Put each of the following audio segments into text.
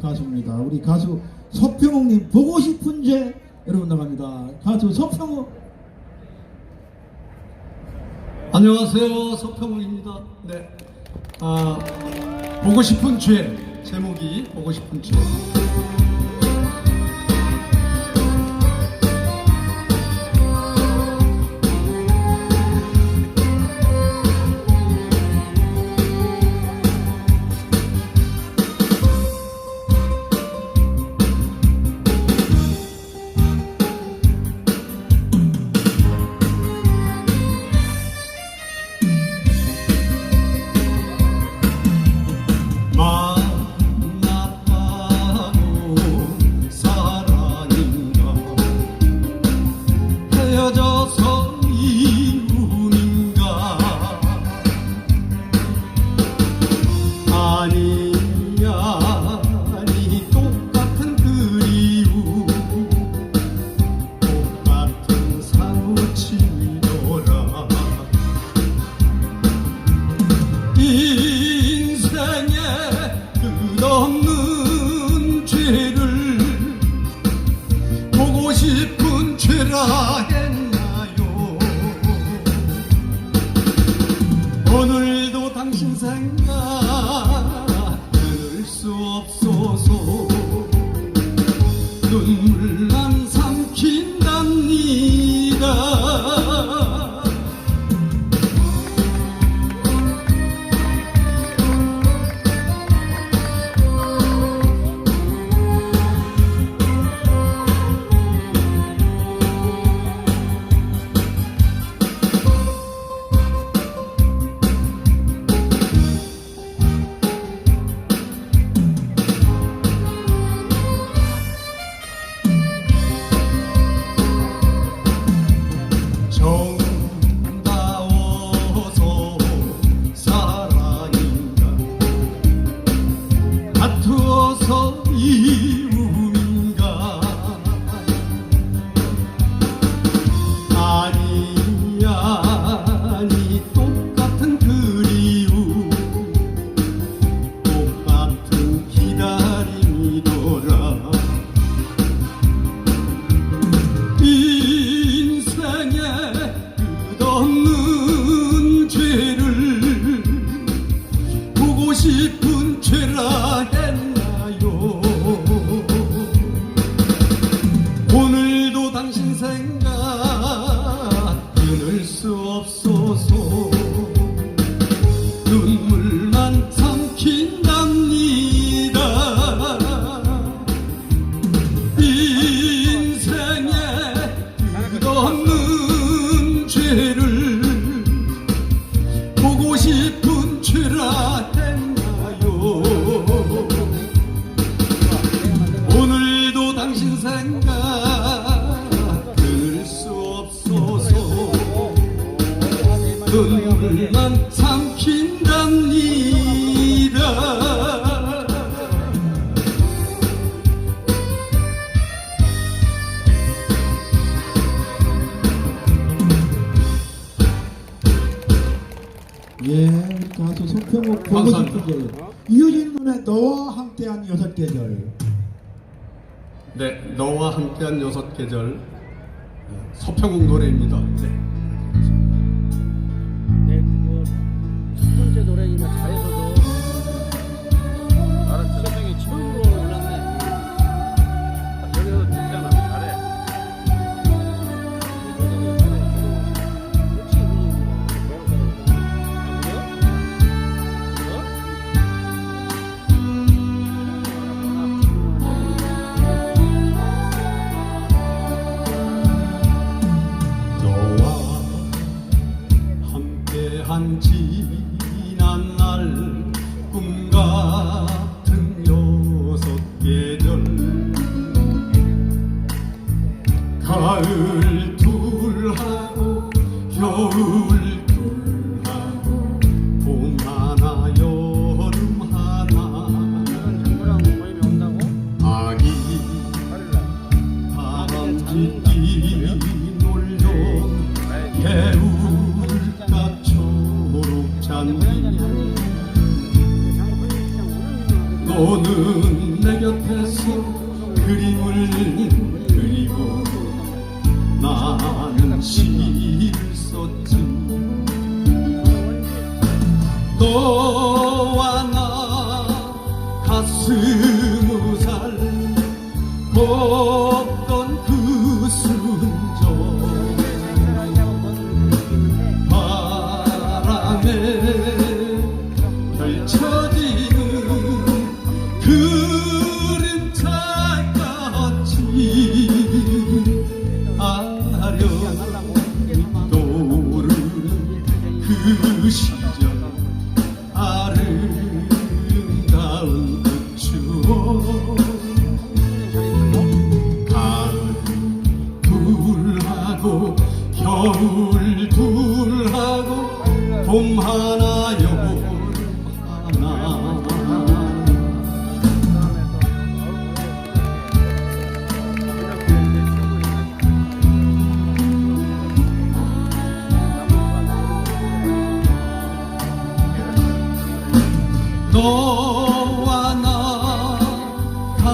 가수입니다. 우리 가수 서평옥님 보고 싶은 죄 여러분 나갑니다. 가수 서평옥 안녕하세요 서평옥입니다. 네, 아 보고 싶은 죄 제목이 보고 싶은 죄. 오늘도 당신 생 불평호 보고 싶은 게 이효진 군의 너와 함께한 여섯 계절. 네 너와 함께한 여섯 계절. 네, 서평국 노래입니다. 네. 한 지난 날 꿈 같은 여섯 계절. 가을 둘하고 겨울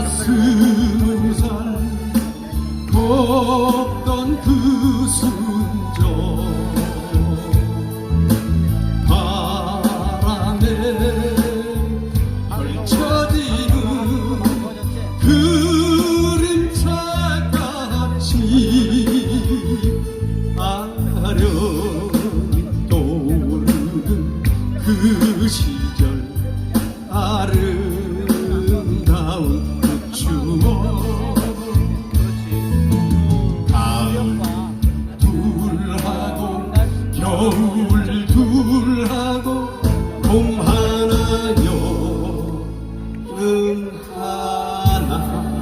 가슴을 살 걷던 그 순정. 바람에 펼쳐지는 그림자같이 아련도는 그 시절 아름 하고 봄 하나 여름 하나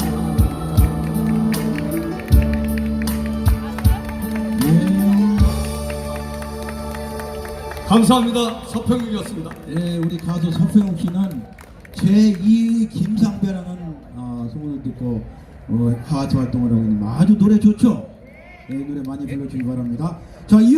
감사합니다 서평이었습니다 예, 우리 가수 서평욱 씨는 제2 김상배라는 어, 소문을 듣고 어, 하트 활동을 하고 있는 아주 노래 좋죠? 예, 노래 많이 불러주기 바랍니다. 자, 이